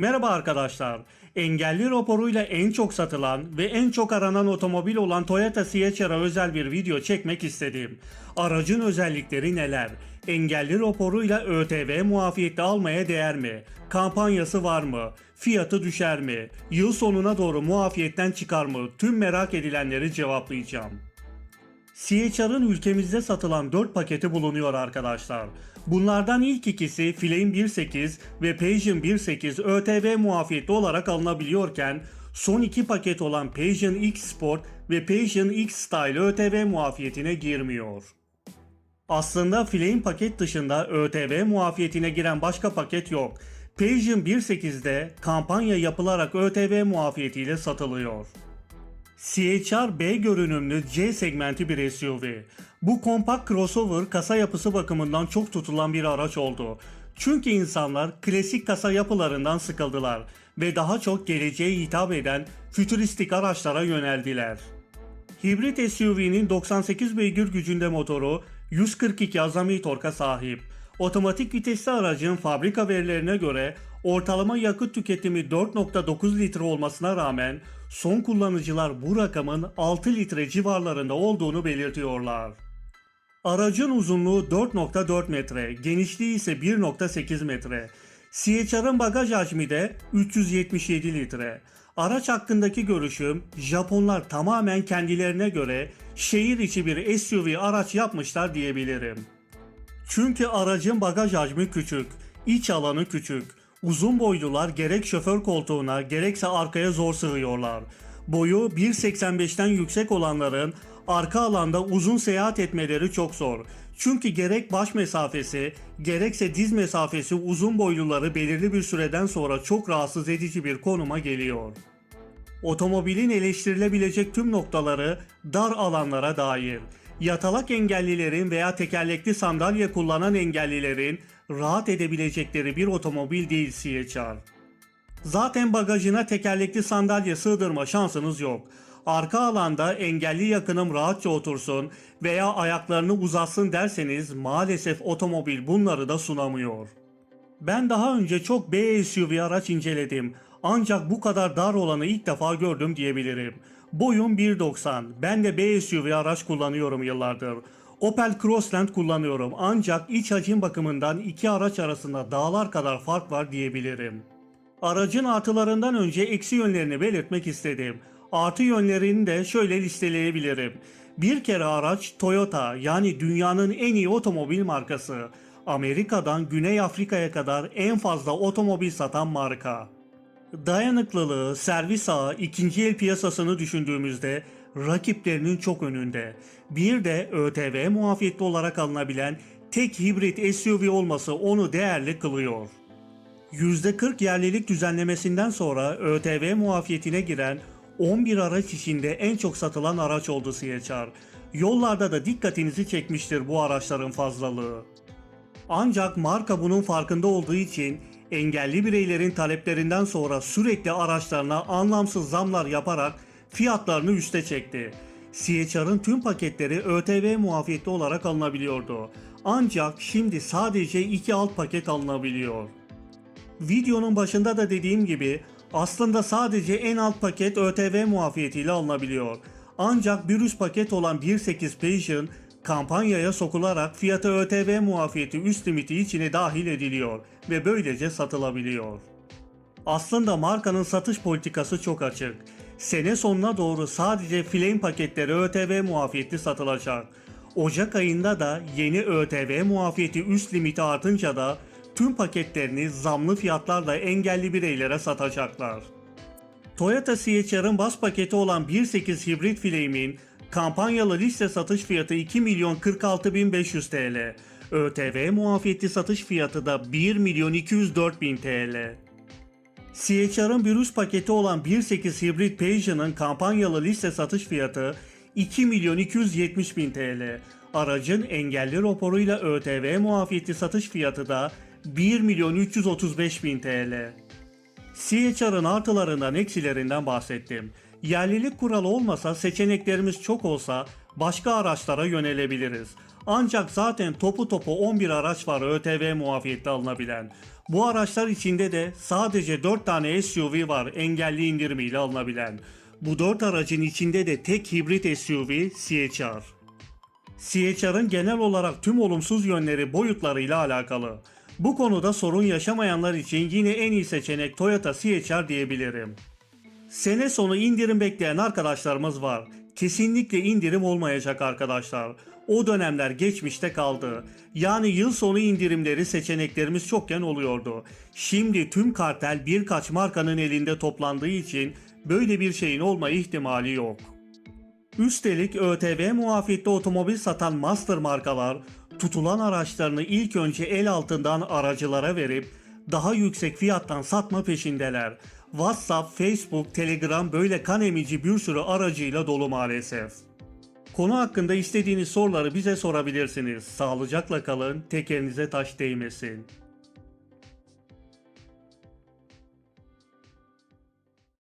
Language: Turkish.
Merhaba arkadaşlar. Engelli raporuyla en çok satılan ve en çok aranan otomobil olan Toyota CHR'a özel bir video çekmek istedim. Aracın özellikleri neler? Engelli raporuyla ÖTV muafiyeti almaya değer mi? Kampanyası var mı? Fiyatı düşer mi? Yıl sonuna doğru muafiyetten çıkar mı? Tüm merak edilenleri cevaplayacağım. CHR'ın ülkemizde satılan 4 paketi bulunuyor arkadaşlar. Bunlardan ilk ikisi Flame 1.8 ve Pasion 1.8 ÖTV muafiyetli olarak alınabiliyorken son iki paket olan Pasion X Sport ve Pasion X Style ÖTV muafiyetine girmiyor. Aslında Flame paket dışında ÖTV muafiyetine giren başka paket yok. Pasion 1.8'de kampanya yapılarak ÖTV muafiyetiyle satılıyor. CHR B görünümlü C segmenti bir SUV. Bu kompakt crossover kasa yapısı bakımından çok tutulan bir araç oldu. Çünkü insanlar klasik kasa yapılarından sıkıldılar ve daha çok geleceğe hitap eden fütüristik araçlara yöneldiler. Hibrit SUV'nin 98 beygir gücünde motoru 142 azami torka sahip. Otomatik vitesli aracın fabrika verilerine göre ortalama yakıt tüketimi 4.9 litre olmasına rağmen son kullanıcılar bu rakamın 6 litre civarlarında olduğunu belirtiyorlar. Aracın uzunluğu 4.4 metre, genişliği ise 1.8 metre. CHR'ın bagaj hacmi de 377 litre. Araç hakkındaki görüşüm Japonlar tamamen kendilerine göre şehir içi bir SUV araç yapmışlar diyebilirim. Çünkü aracın bagaj hacmi küçük, iç alanı küçük. Uzun boylular gerek şoför koltuğuna gerekse arkaya zor sığıyorlar. Boyu 1.85'ten yüksek olanların arka alanda uzun seyahat etmeleri çok zor. Çünkü gerek baş mesafesi gerekse diz mesafesi uzun boyluları belirli bir süreden sonra çok rahatsız edici bir konuma geliyor. Otomobilin eleştirilebilecek tüm noktaları dar alanlara dair. Yatalak engellilerin veya tekerlekli sandalye kullanan engellilerin rahat edebilecekleri bir otomobil değil CHR. Zaten bagajına tekerlekli sandalye sığdırma şansınız yok. Arka alanda engelli yakınım rahatça otursun veya ayaklarını uzatsın derseniz maalesef otomobil bunları da sunamıyor. Ben daha önce çok B SUV araç inceledim. Ancak bu kadar dar olanı ilk defa gördüm diyebilirim. Boyum 1.90. Ben de B SUV araç kullanıyorum yıllardır. Opel Crossland kullanıyorum ancak iç hacim bakımından iki araç arasında dağlar kadar fark var diyebilirim. Aracın artılarından önce eksi yönlerini belirtmek istedim. Artı yönlerini de şöyle listeleyebilirim. Bir kere araç Toyota yani dünyanın en iyi otomobil markası. Amerika'dan Güney Afrika'ya kadar en fazla otomobil satan marka. Dayanıklılığı, servis ağı, ikinci el piyasasını düşündüğümüzde rakiplerinin çok önünde. Bir de ÖTV muafiyetli olarak alınabilen tek hibrit SUV olması onu değerli kılıyor. %40 yerlilik düzenlemesinden sonra ÖTV muafiyetine giren 11 araç içinde en çok satılan araç oldu CHR. Yollarda da dikkatinizi çekmiştir bu araçların fazlalığı. Ancak marka bunun farkında olduğu için engelli bireylerin taleplerinden sonra sürekli araçlarına anlamsız zamlar yaparak fiyatlarını üste çekti. CHR'ın tüm paketleri ÖTV muafiyetli olarak alınabiliyordu. Ancak şimdi sadece iki alt paket alınabiliyor. Videonun başında da dediğim gibi aslında sadece en alt paket ÖTV muafiyetiyle alınabiliyor. Ancak bir üst paket olan 1.8 Passion kampanyaya sokularak fiyatı ÖTV muafiyeti üst limiti içine dahil ediliyor ve böylece satılabiliyor. Aslında markanın satış politikası çok açık. Sene sonuna doğru sadece Flame paketleri ÖTV muafiyetli satılacak. Ocak ayında da yeni ÖTV muafiyeti üst limiti artınca da tüm paketlerini zamlı fiyatlarla engelli bireylere satacaklar. Toyota CHR'ın bas paketi olan 1.8 hibrit Flame'in kampanyalı liste satış fiyatı 2 milyon 46 bin 500 TL. ÖTV muafiyetli satış fiyatı da 1 milyon 204 bin TL. CHR'ın bir üst paketi olan 1.8 hibrit Passion'ın kampanyalı liste satış fiyatı 2 milyon 270 bin TL. Aracın engelli raporuyla ÖTV muafiyetli satış fiyatı da 1 milyon 335 bin TL. CHR'ın artılarından eksilerinden bahsettim. Yerlilik kuralı olmasa seçeneklerimiz çok olsa başka araçlara yönelebiliriz. Ancak zaten topu topu 11 araç var ÖTV muafiyette alınabilen. Bu araçlar içinde de sadece 4 tane SUV var engelli indirimiyle alınabilen. Bu 4 aracın içinde de tek hibrit SUV CHR. CHR'ın genel olarak tüm olumsuz yönleri boyutlarıyla alakalı. Bu konuda sorun yaşamayanlar için yine en iyi seçenek Toyota CHR diyebilirim. Sene sonu indirim bekleyen arkadaşlarımız var. Kesinlikle indirim olmayacak arkadaşlar. O dönemler geçmişte kaldı. Yani yıl sonu indirimleri seçeneklerimiz çokken oluyordu. Şimdi tüm kartel birkaç markanın elinde toplandığı için böyle bir şeyin olma ihtimali yok. Üstelik ÖTV muafiyetli otomobil satan master markalar tutulan araçlarını ilk önce el altından aracılara verip daha yüksek fiyattan satma peşindeler. WhatsApp, Facebook, Telegram böyle kan emici bir sürü aracıyla dolu maalesef. Konu hakkında istediğiniz soruları bize sorabilirsiniz. Sağlıcakla kalın, tekerinize taş değmesin.